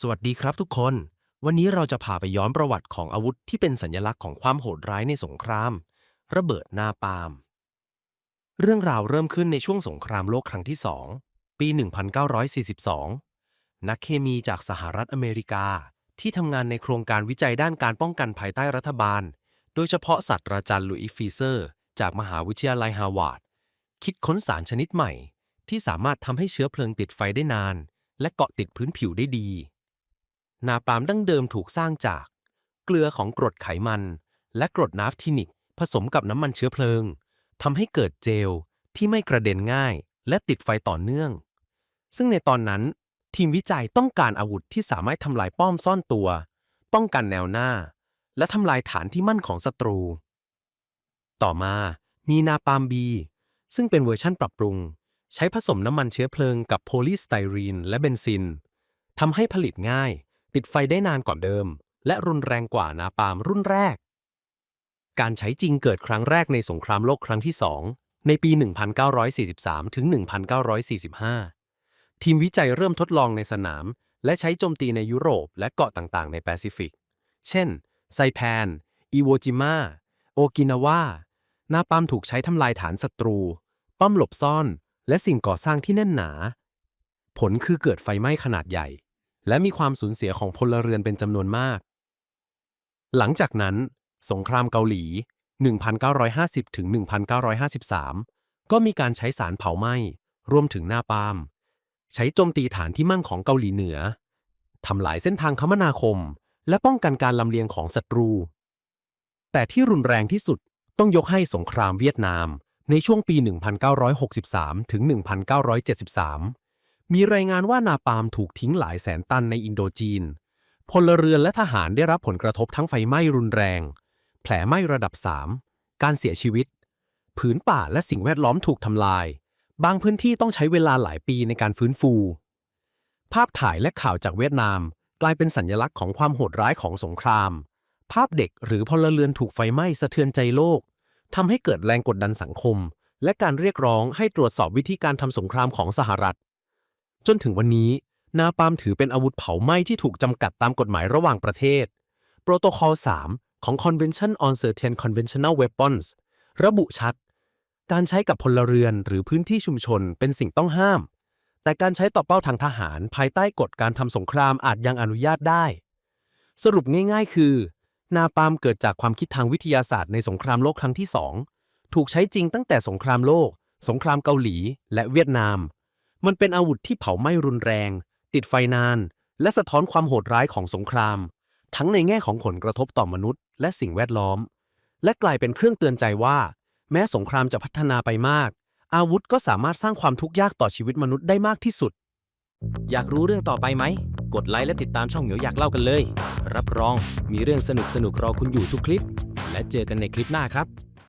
สวัสดีครับทุกคน วันนี้เราจะพาไปย้อนประวัติของอาวุธที่เป็นสัญลักษณ์ของความโหดร้ายในสงคราม ระเบิดหน้าปาล์ม เรื่องราวเริ่มขึ้นในช่วงสงครามโลกครั้งที่สองปี 1942 นักเคมีจากสหรัฐอเมริกา ที่ทำงานในโครงการวิจัยด้านการป้องกันภายใต้รัฐบาล โดยเฉพาะศาสตราจารย์ลุยส์ฟีเซอร์ จากมหาวิทยาลัยฮาวาดคิดค้นสารชนิดใหม่ ที่สามารถทำให้เชื้อเพลิงติดไฟได้นาน และเกาะติดพื้นผิวได้ดี นาปาล์มดั้งเดิมถูกสร้างจาก เกลือของกรดไขมัน และกรดนาฟทินิก ผสมกับน้ำมันเชื้อเพลิงทำให้เกิดเจลที่ไม่กระเด็นง่าย และติดไฟต่อเนื่อง ซึ่งในตอนนั้น ทีมวิจัยต้องการอาวุธที่สามารถทำลายป้อมซ่อนตัว ป้องกันแนวหน้า และทำลายฐานที่มั่นของศัตรู ต่อมามีนาปาล์มบี ซึ่งเป็นเวอร์ชั่นปรับปรุง ใช้ผสมน้ำมันเชื้อเพลิงกับโพลีสไตรีนและเบนซินทำให้ผลิตง่าย ติดไฟได้นานกว่าเดิม และรุนแรงกว่านาปาล์มรุ่นแรก การใช้จริงเกิดครั้งแรกในสงครามโลกครั้งที่2ในปี 1943 ถึง 1945 ทีมวิจัยเริ่มทดลองในสนาม และใช้โจมตีในยุโรปและเกาะต่างๆ ในแปซิฟิก เช่น ไซแพน อิโวจิมา โอกินาวา นาปามถูกใช้ทำลายฐานศัตรู ป้อมหลบซ่อน และสิ่งก่อสร้างที่แน่นหนา ผลคือเกิดไฟไหม้ขนาดใหญ่ และมีความสูญเสียของพลเรือนเป็นจำนวนมาก หลังจากนั้น สงครามเกาหลี 1950ถึง1953 ก็มีการใช้สารเผาไหม้รวมถึงหน้าปาล์มใช้โจมตีฐานที่มั่งของเกาหลีเหนือทำลายเส้นทางคมนาคม และป้องกันการลำเลียงของศัตรู แต่ที่รุนแรงที่สุด ต้องยกให้สงครามเวียดนาม ในช่วงปี 1963 ถึง 1973 มีรายงานว่านาปาล์มถูกทิ้งหลายแสนตันในอินโดจีน พลเรือนและทหารได้รับผลกระทบทั้งไฟไหม้รุนแรง แผลไหม้ระดับ 3 การเสียชีวิต ผืนป่าและสิ่งแวดล้อมถูกทำลาย บางพื้นที่ต้องใช้เวลาหลายปีในการฟื้นฟู ภาพถ่ายและข่าวจากเวียดนามกลายเป็นสัญลักษณ์ของความโหดร้ายของสงคราม ภาพเด็กหรือพลเรือนถูกไฟไหม้สะเทือนใจโลกทำให้เกิดแรงกดดันสังคม และการเรียกร้องให้ตรวจสอบวิธีการทำสงครามของสหรัฐ จนถึงวันนี้ นาปาล์มถือเป็นอาวุธเผาไหม้ที่ถูกจำกัดตามกฎหมายระหว่างประเทศ โปรโตคอล 3 ของ Convention on Certain Conventional Weapons ระบุชัด การใช้กับพลเรือนหรือพื้นที่ชุมชนเป็นสิ่งต้องห้าม แต่การใช้ต่อเป้าทางทหารภายใต้กฎการทำสงครามอาจยังอนุญาตได้ สรุปง่าย ๆ คือ นาปาล์มเกิดจากความคิดทางวิทยาศาสตร์ในสงครามโลกครั้งที่สองถูกใช้จริงตั้งแต่สงครามโลก สงครามเกาหลี และเวียดนาม มันเป็นอาวุธที่เผาไหม้รุนแรง ติดไฟนาน และสะท้อนความโหดร้ายของสงคราม ทั้งในแง่ของผลกระทบต่อมนุษย์ และสิ่งแวดล้อม และกลายเป็นเครื่องเตือนใจว่า แม้สงครามจะพัฒนาไปมาก อาวุธก็สามารถสร้างความทุกข์ยากต่อชีวิตมนุษย์ได้มากที่สุด อยากรู้เรื่องต่อไปไหม กดไลค์และติดตามช่องเหมียวอยากเล่ากันเลย รับรองมีเรื่องสนุกสนุกรอคุณอยู่ทุกคลิป และเจอกันในคลิปหน้าครับ